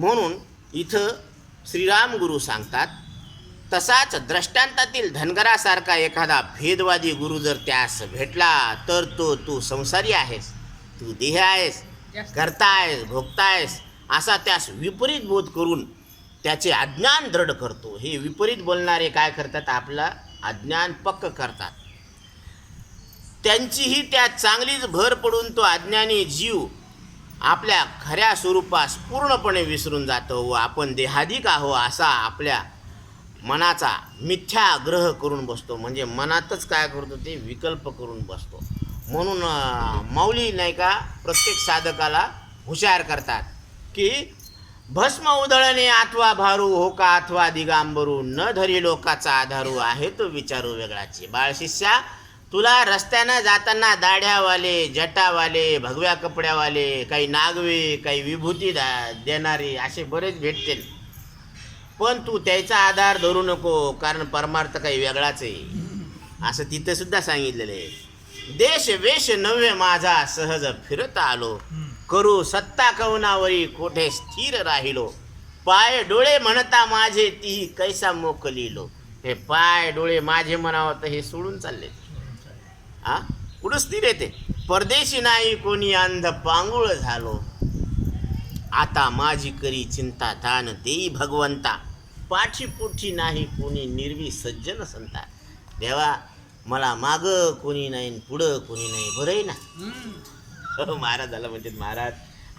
म्हणून इथं श्रीराम गुरु सांगतात तसाच द्रष्टांतातील धनगरासारखा एखादा भेदवादी गुरु जर त्यास भेटला तर तो तू संसारी आहेस तू देह आहेस करता आहेस भोगता आहेस असा त्यास विपरीत बोध करून त्याचे अज्ञान दृढ करतो. हे विपरीत बोलणारे काय करतात? आपलं अज्ञान पक्क करतात. त्यांचीही त्यात चांगलीच भर पडून तो अज्ञानी जीव आपल्या खऱ्या स्वरूपास पूर्णपणे विसरून जातो व आपण देहाधिक आहो असा आपल्या मनाचा मिथ्या ग्रह करून बसतो. म्हणजे मनातच काय करतो ते विकल्प करून बसतो. म्हणून मौली माऊली नाही का प्रत्येक साधकाला हुशार करतात की भस्म उधळणे अथवा भारू हो का अथवा दिगांबरू न धरी लोकाचा आधारू आहे तो विचारू वेगळाची. बाळशिष्या तुला रस्त्यानं जाताना दाढ्यावाले जटावाले भगव्या कपड्यावाले काही नागवे काही विभूती दा देणारे असे बरेच भेटतील. पण तू त्याचा आधार धरू नको कारण परमार्थ काही वेगळाच आहे. असं तिथं सुद्धा सांगितलेलं आहे. देश वेश नव्हे माझा सहज फिरत आलो. करू सत्ता कवनावरी कोठे स्थिर राहिलो. पाय डोळे म्हणता माझे ती कैसा मोकलिलो. हे पाय डोळे माझे म्हणावं तर हे सोडून चालले. आ कुठं स्थिर येते परदेशी नाही कोणी अंध पांगुळ झालो. आता माझी करी चिंता दान देई भगवंता. पाठी पुठी नाही कोणी निर्वी सज्जन संता. देवा मला माग कोणी नाही पुढं कोणी नाही बरं आहे ना? हो महाराजाला म्हणजे महाराज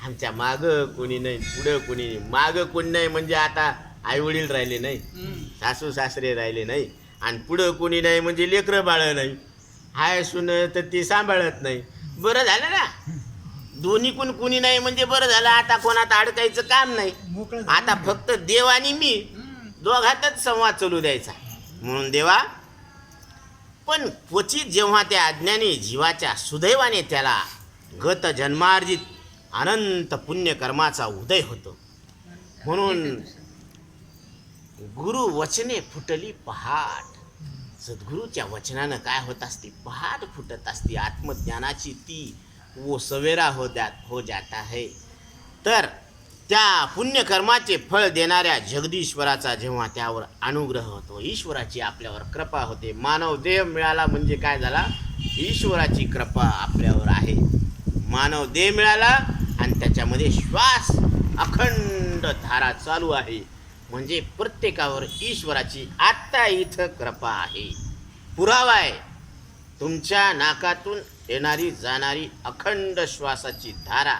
आमच्या माग कोणी नाही पुढं कोणी नाही. माग कोणी नाही म्हणजे आता आईवडील राहिले नाही. सासू सासरे राहिले नाही आणि पुढं कोणी नाही म्हणजे लेकरं बाळ नाही. हाय सुन तर ती सांभाळत नाही. बरं झालं ना? दोन्ही कोण कोणी नाही म्हणजे बरं झालं. आता कोणात अडकायचं काम नाही. आता फक्त देव आणि मी दोघातच संवाद चालू द्यायचा. म्हणून देवा पण क्वचित जेव्हा त्या अज्ञानी जीवाच्या सुदैवाने त्याला गत जन्मार्जित अनंत पुण्यकर्माचा उदय होतो. म्हणून गुरु वचने फुटली पहाट. सद्गुरूच्या वचनानं काय होत असते? पहाट फुटत असते. आत्मज्ञानाची ती वो सवेरा हो जात हो जात आहे. तर त्या पुण्यकर्माचे फळ देणाऱ्या जगदीश्वराचा जेव्हा त्यावर अनुग्रह होतो ईश्वराची आपल्यावर कृपा होते. मानव देह मिळाला म्हणजे काय झाला? ईश्वराची कृपा आपल्यावर आहे. मानव देह मिळाला आणि त्याच्यामध्ये श्वास अखंड धारा चालू आहे. म्हणजे प्रत्येकावर ईश्वराची आत्ता इथं कृपा आहे. पुरावा आहे. तुमच्या नाकातून येणारी जाणारी अखंड श्वासाची धारा.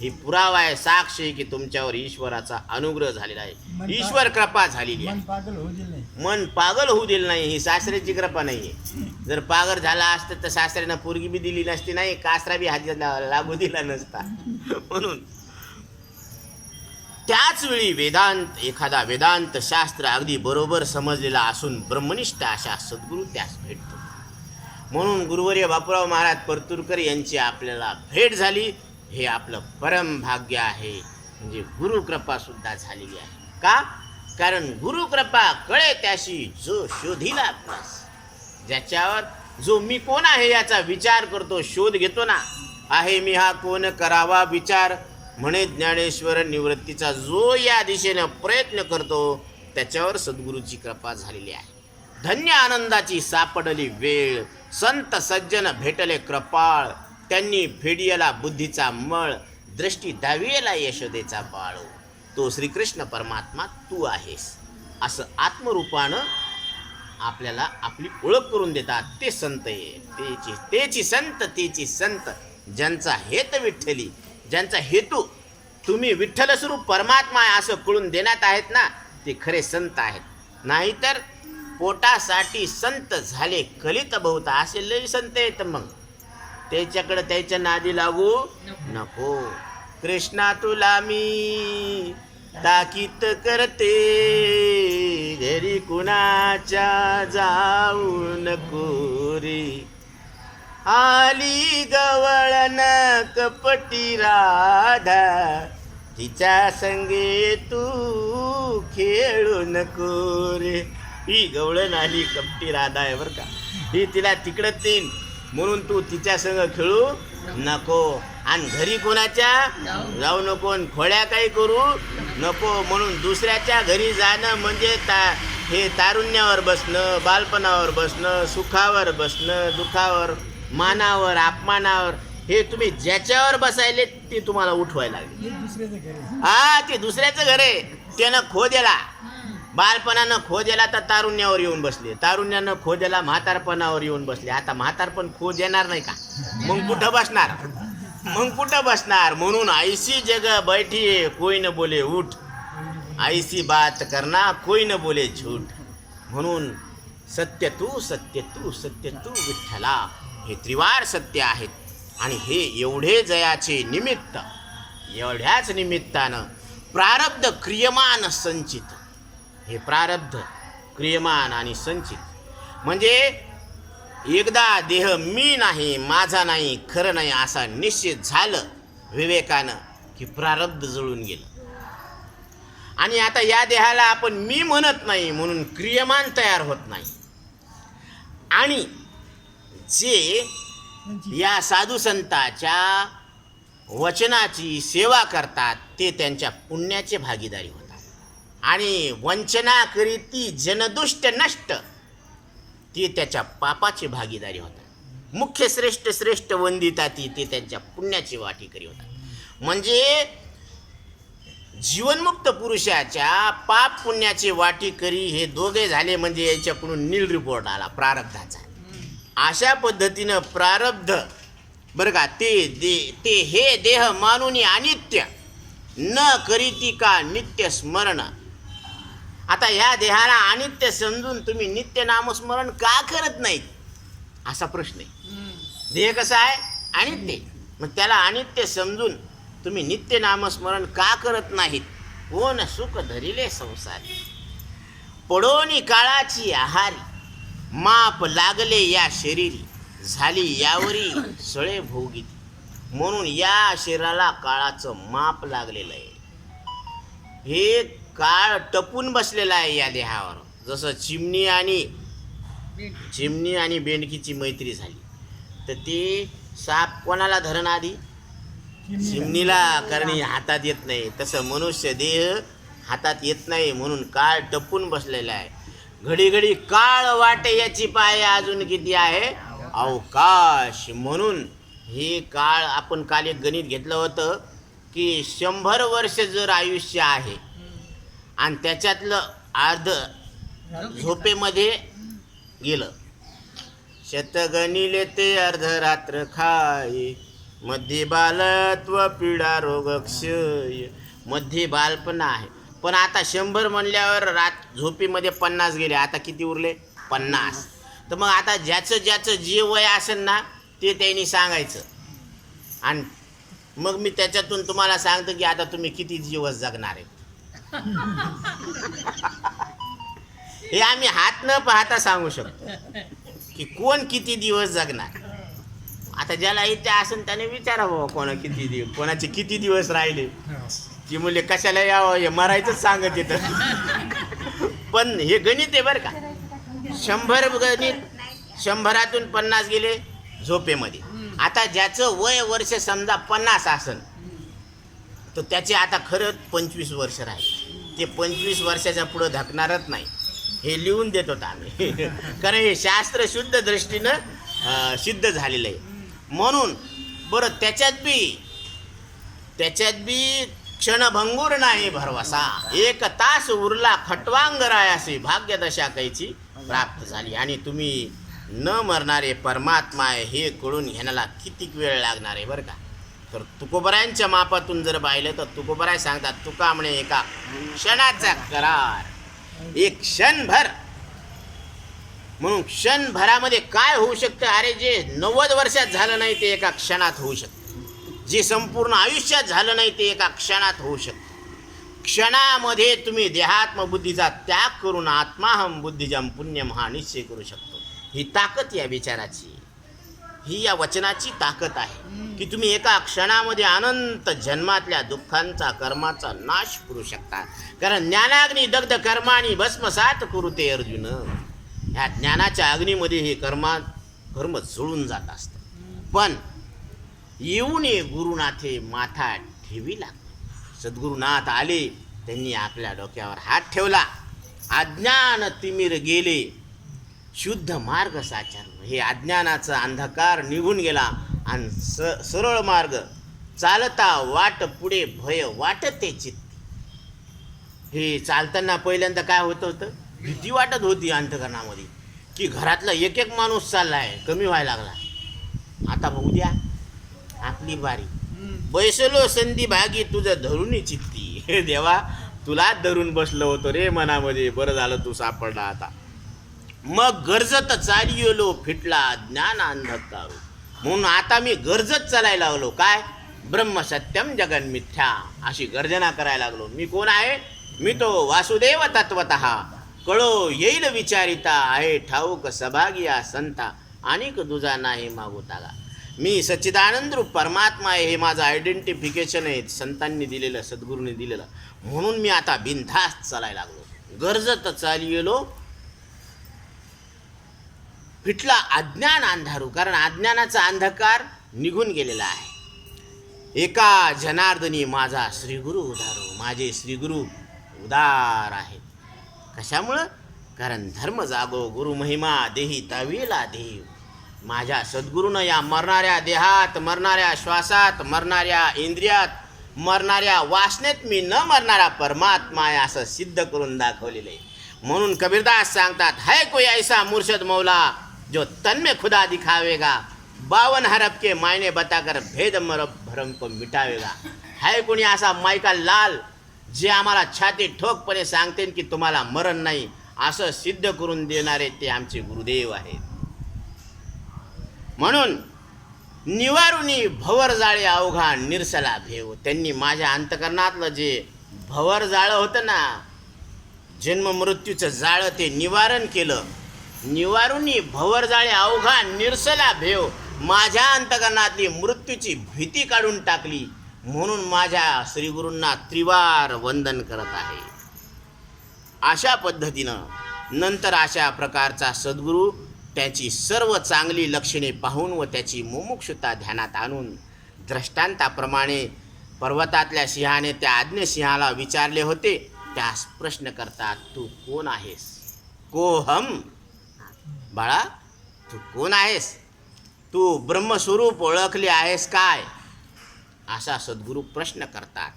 ही पुरावा आहे साक्ष आहे की तुमच्यावर ईश्वराचा अनुग्रह झालेला आहे. ईश्वर कृपा झालेली आहे. मन पागल होऊ दिलं नाही. मन पागल होऊ दिलं नाही ही सासऱ्याची कृपा नाही आहे. जर पागल झाला असतं तर सासऱ्यानं पोरगी बी दिली नसती नाही कासरा बी हाती लागू दिला नसता. म्हणून त्याच वेळी वेदांत एखादा वेदांत शास्त्र अगदी बरोबर समजलेला असून ब्रह्मनिष्ठ अशा सद्गुरू त्यास भेटतो म्हणून गुरुवर्य बापूराव महाराज परतुरकर यांची आपल्याला भेट झाली. हे आपलं परम भाग्य आहे. म्हणजे गुरुकृपा सुद्धा झालेली आहे. का? कारण गुरुकृपा कळे त्याशी जो शोधिला आपणास. ज्याच्यावर जो मी कोण आहे याचा विचार करतो शोध घेतो ना. आहे मी हा कोण करावा विचार. म्हणे ज्ञानेश्वर निवृत्तीचा जो या दिशेनं प्रयत्न करतो त्याच्यावर सद्गुरूची कृपा झालेली आहे. धन्य आनंदाची सापडली वेळ संत सज्जन भेटले कृपाळ त्यांनी फेडियला बुद्धीचा मळ दृष्टी दावियला यशोदेचा बाळू. तो श्रीकृष्ण परमात्मा तू आहेस असं आत्मरूपानं आपल्याला आपली ओळख करून देतात ते संत आहे तेची तेची संत तेची संत ज्यांचा हेत विठ्ठली ज्यांचा हेतू तुम्ही विठ्ठलस्वरूप परमात्मा आहे असं कळून देण्यात आहेत ना ते खरे संत आहेत. नाहीतर पोटासाठी संत झाले कलित बहुत असे लय संत आहेत मग. त्याच्याकडं त्याच्या नादी लागू नको. कृष्णा तुला मी ताकीत करते घरी कुणाच्या जाऊ नको रे. आली गवळण कपटी राधा. तिच्या संगे तू खेळू नको रे ही गवळण आली कपटी राधा आहे बरं का. ही तिला तिकडं तीन. म्हणून तू तिच्या संग खेळू नको. आणि घरी कोणाच्या? जाऊ. नको आणि खोड्या काही करू नको. म्हणून दुसऱ्याच्या घरी जाणं म्हणजे ता हे तारुण्यावर बसणं बालपणावर बसणं सुखावर बसणं दुखावर मानावर अपमानावर हे तुम्ही ज्याच्यावर बसायले ते तुम्हाला उठवायला लागले. हे ते दुसऱ्याचं घर आहे. त्यानं खो दिला बालपणानं खो दिला तर तारुण्यावर येऊन बसले. तारुण्यानं खो दिला म्हातारपणावर येऊन बसले. आता म्हातारपण खो देणार नाही का? मग कुठं बसणार? मग कुठं बसणार? म्हणून ऐसी जगह बैठी कोई न बोले उठ. ऐसी बात करना कोई न बोले झूठ. म्हणून सत्य तू सत्य तू सत्य तू विठ्ठला. हे त्रिवार सत्य आहेत. आणि हे एवढे जयाचे निमित्त एवढ्याच निमित्तानं प्रारब्ध क्रियमान संचित. हे प्रारब्ध क्रियमान आणि संचित. म्हणजे एकदा देह मी नाही माझा नाही खरं नाही असा निश्चित झालं विवेकानं की प्रारब्ध जळून गेलं. आणि आता या देहाला आपण मी म्हणत नाही म्हणून क्रियमान तयार होत नाही. आणि जे या साधू संताच्या वचनाची सेवा करतात ते त्यांच्या पुण्याचे भागीदारी होतात. आणि वंचना करीती जनदुष्ट नष्ट ते त्याच्या पापाची भागीदारी होतात. मुख्य श्रेष्ठ श्रेष्ठ वंदिता ती ते त्यांच्या पुण्याची वाटीकरी होतात. म्हणजे जीवनमुक्त पुरुषाच्या पाप पुण्याचे वाटीकरी हे दोघे झाले म्हणजे याच्याकडून नील रिपोर्ट आला प्रारब्धाचा. अशा पद्धतीनं प्रारब्ध. बरं का? ते दे ते हे देह मानून अनित्य. न करीती का नित्य स्मरण? आता ह्या देहाला अनित्य समजून तुम्ही नित्य नामस्मरण का करत नाहीत? असा प्रश्न आहे. देह कसा आहे? अनित्य. मग त्याला अनित्य समजून तुम्ही नित्य नामस्मरण का करत नाहीत? कोण सुख धरिले संसारी? पडोनी काळाची आहारी. माप लागले या शरीरी झाली यावरी सळे भोगीत. म्हणून या शरीराला काळाचं माप लागलेलं आहे. हे काळ टपून बसलेलं आहे या देहावर. जसं चिमणी आणि चिमणी आणि बेंडकीची मैत्री झाली. तर ते साप कोणाला धरण आधी? चिमणीला कारण हातात येत नाही. तसं मनुष्य देह हातात येत नाही म्हणून काळ टपून बसलेला आहे. घडी घडी काळ वाटे याची पाय अजून किती आहे? अवकाश. म्हणून हे काळ आपण काल एक गणित घेतलं होतं की शंभर वर्ष जर आयुष्य आहे आणि त्याच्यातलं अर्ध झोपेमध्ये गेलं. शतगणिले ते अर्धरात्र खाय. मध्ये बालत्व पीडा रोग क्षयमध्ये बालपण आहे. पण आता शंभर म्हणल्यावर रात झोपेमध्ये पन्नास गेले. आता किती उरले? पन्नास. तर मग आता ज्याचं ज्याचं जे वय असेल ना ते त्यांनी सांगायचं. आणि मग मी त्याच्यातून तुम्हाला सांगतो की आता तुम्ही किती दिवस जगणार आहे. हे आम्ही हात न पाहता सांगू शकतो की कोण किती दिवस जगणार. आता ज्याला इथे असेल त्याने विचारावं कोणा किती दिवस कोणाचे किती दिवस राहिले. ती मुले कशाला यावं हे मरायचंच सांगत येतं पण हे गणित आहे बरं का. शंभर गणित शंभरातून पन्नास गेले झोपेमध्ये. आता ज्याचं वय वर्ष समजा पन्नास आसन तर त्याचे आता खरंच पंचवीस वर्ष राहील. ते पंचवीस वर्षाच्या पुढं धकणारच नाही. हे लिहून देत होता आम्ही. कारण हे शास्त्र शुद्ध दृष्टीनं सिद्ध झालेलं आहे. म्हणून बरं त्याच्यात बी त्याच्यात बी क्षणभंगूर नाही भरवसा. एक तास उरला खटवांगरायासी भाग्यदशा कैची प्राप्त झाली. आणि तुम्ही न मरणारे परमात्मा आहे हे कळून घेण्याला किती वेळ लागणार आहे बरं का? तर तुकोबरायांच्या मापातून जर पाहिलं तर तुकोबराय सांगतात तुका म्हणे एका क्षणाचा करार. एक क्षणभर. म्हणून क्षणभरामध्ये काय होऊ शकतं? अरे जे नव्वद वर्षात झालं नाही ते एका क्षणात होऊ शकतं. जे संपूर्ण आयुष्यात झालं नाही ते एका क्षणात होऊ शकतं. क्षणामध्ये तुम्ही देहात्मबुद्धीचा त्याग करून आत्माहम बुद्धिजम पुण्यम हा निश्चय करू शकतो. ही ताकद या विचाराची ही या वचनाची ताकद आहे की तुम्ही एका क्षणामध्ये अनंत जन्मातल्या दुःखांचा कर्माचा नाश करू शकता. कारण ज्ञानाग्नी दग्ध कर्मानी भस्मसात करू ते अर्जुन. ह्या ज्ञानाच्या अग्नीमध्ये हे कर्मा कर्म जुळून जात असतं. पण येऊन ये गुरुनाथे माथा ठेवी सद्गुरुनाथ आले त्यांनी आपल्या डोक्यावर हात ठेवला. अज्ञान तिमिर गेले. शुद्ध मार्ग साचार. हे अज्ञानाचा अंधकार निघून गेला आणि स सरळ मार्ग. चालता वाट पुढे भय वाटते चित्त. हे चालताना पहिल्यांदा काय होत होतं? भीती वाटत होती अंतकरणामध्ये. की घरातला एक एक माणूस चालला आहे कमी व्हायला लागला. आता बघू द्या. आपली बारी. बैसलो संधी भागी तुझं धरूनही चित्ती. हे देवा तुला धरून बसलो होतो रे मनामध्ये. बरं झालं तू सापडला आता. मग गरजत चाली गेलो फिटला ज्ञान अंधकार. म्हणून आता मी गरजत चालायला लागलो. काय? ब्रह्म सत्यम जगन मिथ्या. अशी गर्जना करायला लागलो. मी कोण आहे? मी तो वासुदेव तत्वत. कळो येईल विचारिता. आहे ठाऊक सभागिया संता. अनेक दुजा नाही मागुतागा. मी सच्चिदानंद रूप परमात्मा आहे हे माझं आयडेंटिफिकेशन आहे संतांनी दिलेलं सद्गुरूंनी दिलेलं. म्हणून मी आता बिनधास्त चालायला लागलो. गरजत चाली गेलो फिटला अज्ञान अंधारू कारण अज्ञानाचा अंधकार निघून गेलेला आहे. एका जनार्दनी माझा श्रीगुरु उधारू माझे श्रीगुरु उदार आहेत. कशामुळं? कारण धर्म जागो गुरु महिमा देही तावीला देव. माझ्या सद्गुरूनं या मरणाऱ्या देहात मरणाऱ्या श्वासात मरणाऱ्या इंद्रियात मरणाऱ्या वासनेत मी न मरणारा परमात्मा आहे असं सिद्ध करून दाखवलेलं आहे. म्हणून कबीरदास सांगतात है कोई ऐसा मुर्शद मौला जो तन में खुदा दिखावेगा बावन हरब के मायने बताकर भेद मरब भरम को मिटावेगा. है कोणी असा मायका लाल जे आम्हाला छाती ठोकपणे सांगते की तुम्हाला मरण नाही असं सिद्ध करून देणारे ते आमचे गुरुदेव आहेत. म्हणून निवारुनी भवर जाळे अवघा निरसला भेव. त्यांनी माझ्या अंतकरणातलं जे भवर जाळं होतं ना जन्म मृत्यूचं जाळं ते निवारण केलं. निवारुनी भवर जाळे अवघा निरसला भेव. माझ्या अंतकरणातली मृत्यूची भीती काढून टाकली. म्हणून माझ्या श्रीगुरूंना त्रिवार वंदन करत आहे. अशा पद्धतीनं नंतर अशा प्रकारचा सद्गुरू त्याची सर्व चांगली लक्षणे पाहून व त्याची मुमुक्षुता ध्यानात आणून दृष्टांताप्रमाणे पर्वतातल्या सिंहाने त्या आज्ञ सिंहाला विचारले होते. त्यास प्रश्न करतात तू कोण आहेस? कोहम. बाळा तू कोण आहेस? तू ब्रह्मस्वरूप ओळखले आहेस काय? असा सद्गुरू प्रश्न करतात.